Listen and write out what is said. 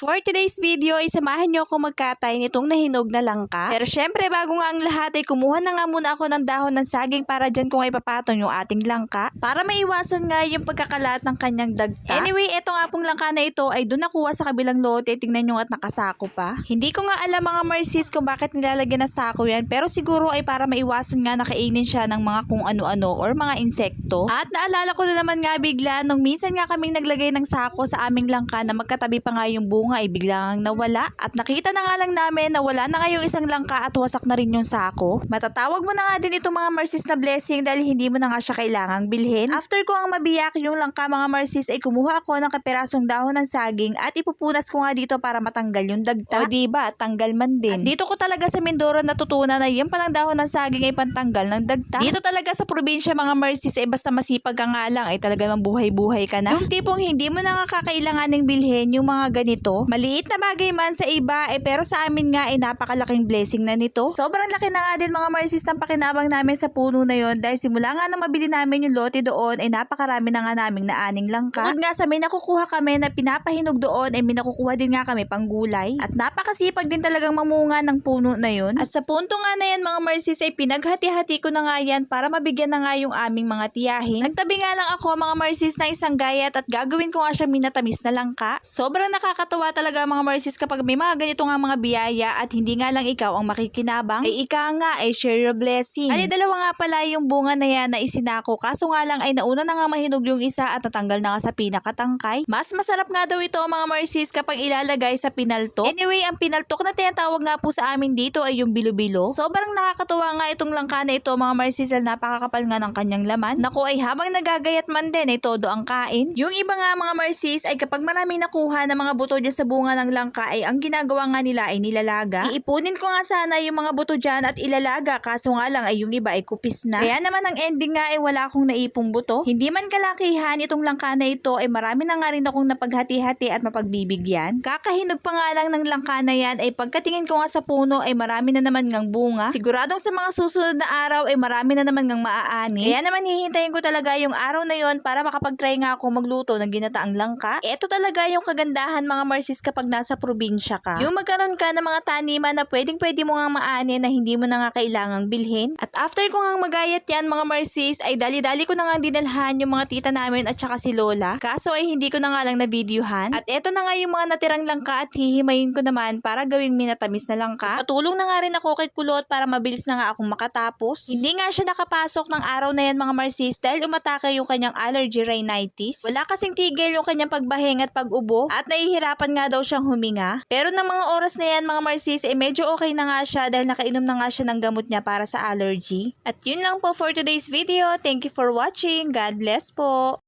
For today's video, isamahan nyo ako magkatay nitong nahinog na langka. Pero syempre, bago nga ang lahat ay kumuha na nga muna ako ng dahon ng saging para dyan kung ipapatong yung ating langka. Para maiwasan nga yung pagkakalat ng kanyang dagta. Anyway, eto nga pong langka na ito ay doon nakuha sa kabilang lote. Tingnan nyo at nakasako pa. Hindi ko nga alam mga Marcis kung bakit nilalagyan ng sako yan. Pero siguro ay para maiwasan nga nakainin siya ng mga kung ano-ano or mga insekto. At naalala ko na naman nga bigla nung minsan nga kaming naglagay ng sako sa aming langka na magkatabi pa nga yung bunga ay biglang nawala. At nakita na nga lang namin na wala na nga yung isang langka at wasak na rin yung sako. Matatawag mo na nga din itong mga Marcis na blessing dahil hindi mo na nga siya kailangang bilhin. After ko ang mabiyak yung langka mga Marcis ay kumuha ako ng kapirasong dahon ng saging at ipupunas ko nga dito para matanggal yung dagta. O diba, tanggal man din. At dito ko talaga sa Mindoro natutunan na yung palang dahon ng saging ay pantanggal ng dagta. Dito talaga sa probinsya mga Marcis ay basta masipag ka nga lang ay talaga buhay-buhay ka na. Yung tipong hindi mo na nga kakailanganing bilhin yung mga ganito. Maliit na bagay man sa iba eh pero sa amin nga ay napakalaking blessing na nito. Sobrang laki na nga din mga Marcis ng pakinabang namin sa puno na yon dahil simula nga na mabili namin yung lote doon ay napakarami na nga naming naaning langka. Bukod nga sa may nakukuha kami na pinapahinog doon ay may nakukuha din nga kami pang gulay. At napakasipag din talagang mamunga ng puno na yon. At sa punto nga na yan mga Marcis ay pinaghati-hati ko na nga yan para mabigyan na nga yung aming mga tiyahin. Nagtabi nga lang ako mga Marcis ng isang gayat at gagawin ko nga siya minatamis na langka. Sobrang nakakatawa talaga mga Marcis kapag may mga ganito nga mga biyaya at hindi nga lang ikaw ang makikinabang. Ay ika nga ay share your blessing. Ali dalawa nga pala yung bunga na yan na isinako kaso nga lang ay nauna na nga mahinog yung isa at natanggal na nga sa pinakatangkay. Mas masarap nga daw ito mga Marcis kapag ilalagay sa pinaltok. Anyway, ang pinaltok na tinatawag nga po sa amin dito ay yung bilo-bilo. Sobrang nakakatuwa nga itong langka na ito mga Marcis dahil napakakapal nga ng kanyang laman. Naku ay habang nagagayat man din ay todo ang kain. Yung iba nga mga Marcis ay kapag marami nakuha ng mga buto dyan sa bunga ng langka ay ang ginagawa nga nila ay nilalaga. Iipunin ko nga sana yung mga buto dyan at ilalaga kaso nga lang ay yung iba ay kupis na. Kaya naman ang ending nga ay wala akong naipong buto. Hindi man kalakihan itong langka na ito ay marami na nga rin akong napaghati-hati at mapagbibigyan. Kakahinog pa nga lang ng langka na yan ay pagkatingin ko nga sa puno ay marami na naman ngang bunga. Siguradong sa mga susunod na araw ay marami na naman ngang maaani. Kaya naman hihintayin ko talaga yung araw na yon para makapag-try nga ako magluto ng ginataang langka. Ito talaga yung kagandahan mga Marcis kapag nasa probinsya ka. Yung magkaroon ka ng mga taniman na pwedeng pwede mo nga maani na hindi mo na nga kailangang bilhin. At after ko nga magayat yan mga Marcis ay dali-dali ko na nga dinalhan yung mga tita namin at saka si Lola. Kaso ay hindi ko na nga lang na videohan. At eto na nga yung mga natirang langka at hihimayin ko naman para gawing minatamis na langka. Patulong na nga rin ako kay Kulot para mabilis na nga akong makatapos. Hindi nga siya nakapasok ng araw na yan mga Marcis dahil umatake yung kanyang allergy rhinitis. Wala kasing tigil yung kanyang pagbahing at pag-ubo at nahihirapan nga daw siyang huminga. Pero ng mga oras na yan mga Marcis eh medyo okay na nga siya dahil nakainom na nga siya ng gamot niya para sa allergy. At yun lang po for today's video. Thank you for watching. God bless po.